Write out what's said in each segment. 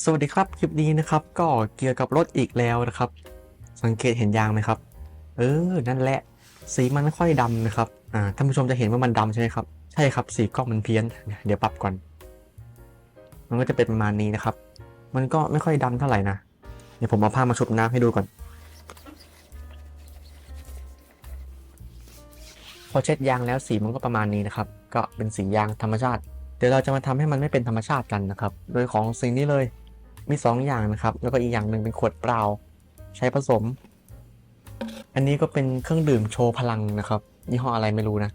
สวัสดีครับคลิปนี้นะครับก็เกี่ยวกับรถอีกแล้วนะครับ สังเกตเห็นยางไหมครับ เออนั่นแหละ สีมันไม่ค่อยดำนะครับอ่าท่านผู้ชมจะเห็นว่ามันดำใช่ไหมครับ ใช่ครับสีกล้องมันเพี้ยน เดี๋ยวปรับก่อน มันก็จะเป็นประมาณนี้นะครับ มันก็ไม่ค่อยดำเท่าไหร่นะเดี๋ยวผมเอาผ้ามาชุบน้ำให้ดูก่อน พอเช็ดยางแล้วสีมันก็ประมาณนี้นะครับ ก็เป็นสียางธรรมชาติ เดี๋ยวเราจะมาทำให้มันไม่เป็นธรรมชาติกันนะครับ โดยของสิ่งนี้เลย มี2ออย่างนะครับ แล้วก็อีกอย่างหนึ่งเป็นขวดเปล่า ใช้ผสม อันนี้ก็เป็นเครื่องดื่มโชว์พลังนะครับ ยี่ห้ออะไรไม่รู้นะ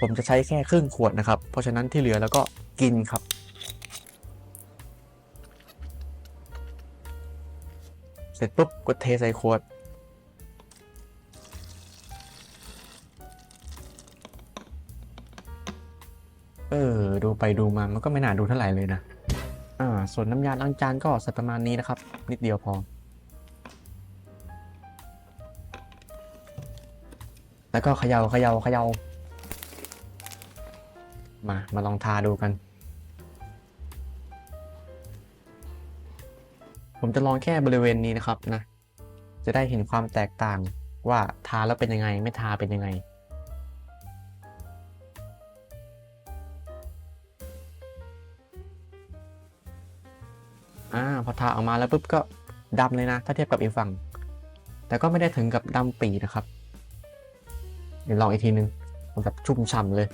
ผมจะใช้แค่ครึ่งขวดนะครับ เพราะฉะนั้นที่เหลือแล้วก็กินครับ เสร็จปุ๊บกดเทใส่ขวดเออ ดูไปดูมา มันก็ไม่น่าดูเท่าไหร่เลยนะ อ่า ส่วนน้ำยาล้างจานก็ใส่ประมาณนี้นะครับ นิดเดียวพอ แล้วก็เขยา่าเขยา่าเขย่ามา มาลองทาดูกัน ผมจะลองแค่บริเวณนี้นะครับนะ จะได้เห็นความแตกต่างว่าทาแล้วเป็นยังไง ไม่ทาเป็นยังไง อ่าพอทาออกมาแล้วปุ๊บก็ดำเลยนะ ถ้าเทียบกับอีกฝั่ง แต่ก็ไม่ได้ถึงกับดำปีนะครับ เดี๋ยวลองอีกทีนึงมันแบบชุ่มฉ่ำเลย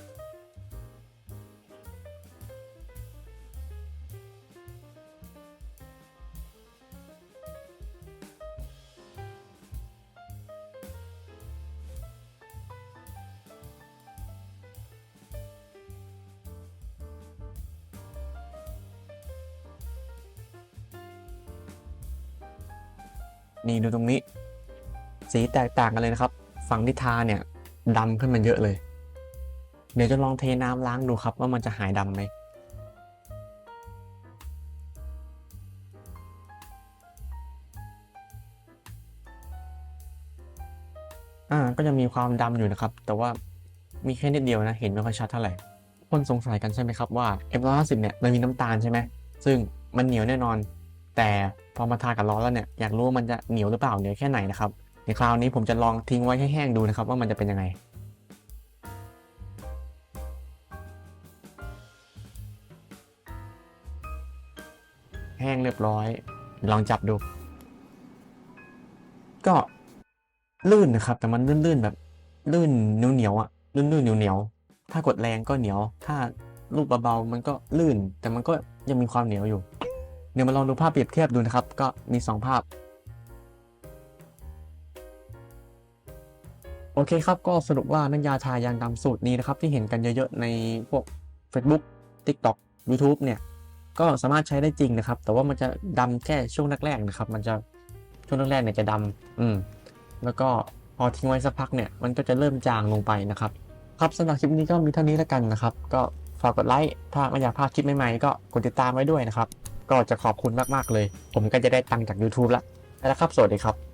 นี่ดูตรงนี้ สีแตกต่างกันเลยนะครับ ฝั่งที่ทาเนี่ยดำขึ้นมาเยอะเลย เดี๋ยวจะลองเทน้ำล้างดูครับ ว่ามันจะหายดำไหมอ่าก็จะมีความดำอยู่นะครับ แต่ว่ามีแค่นิดเดียวนะ เห็นไม่ค่อยชัดเท่าไหร่คนสงสัยกันใช่ไหมครับว่า F150 เนี่ยมันมีน้ำตาลใช่ไหมซึ่งมันเหนียวแน่นอน แต่ พอมาทากับล้อแล้วเนี่ยอยากรู้ว่ามันจะเหนียวหรือเปล่าเหนียวแค่ไหนนะครับในคราวนี้ผมจะลองทิ้งไว้ให้แห้งดูนะครับ ว่ามันจะเป็นยังไงแห้งเรียบร้อย ลองจับดู ก็ลื่นนะครับ แต่มันลื่นๆแบบลื่นเหนียวๆอะลื่นๆเหนียวๆถ้ากดแรงก็เหนียว ถ้าลูกเบาๆมันก็ลื่น แต่มันก็ยังมีความเหนียวอยู่ เดี๋ยวมาลองดูภาพเปรียบเทียบดูนะครับ ก็มี 2 ภาพ โอเคครับ ก็สรุปว่าน้ำยาทายางดำสูตรนี้นะครับ ที่เห็นกันเยอะๆ ในพวก Facebook TikTok YouTube เนี่ย ก็สามารถใช้ได้จริงนะครับ แต่ว่ามันจะดำแค่ช่วงแรกๆนะครับ มันจะช่วงแรกๆเนี่ยจะดำอืมแล้วก็พอทิ้งไว้สักพักเนี่ย มันก็จะเริ่มจางลงไปนะครับ ครับสำหรับคลิปนี้ก็มีเท่านี้แล้วกันนะครับ ก็ฝากกดไลค์ ถ้าไม่อยากพลาดคลิปใหม่ๆ ก็กดติดตามไว้ด้วยนะครับ ก็จะขอบคุณมากๆเลย ผมก็จะได้ตังค์จาก YouTube ละแล้วครับ สวัสดีครับ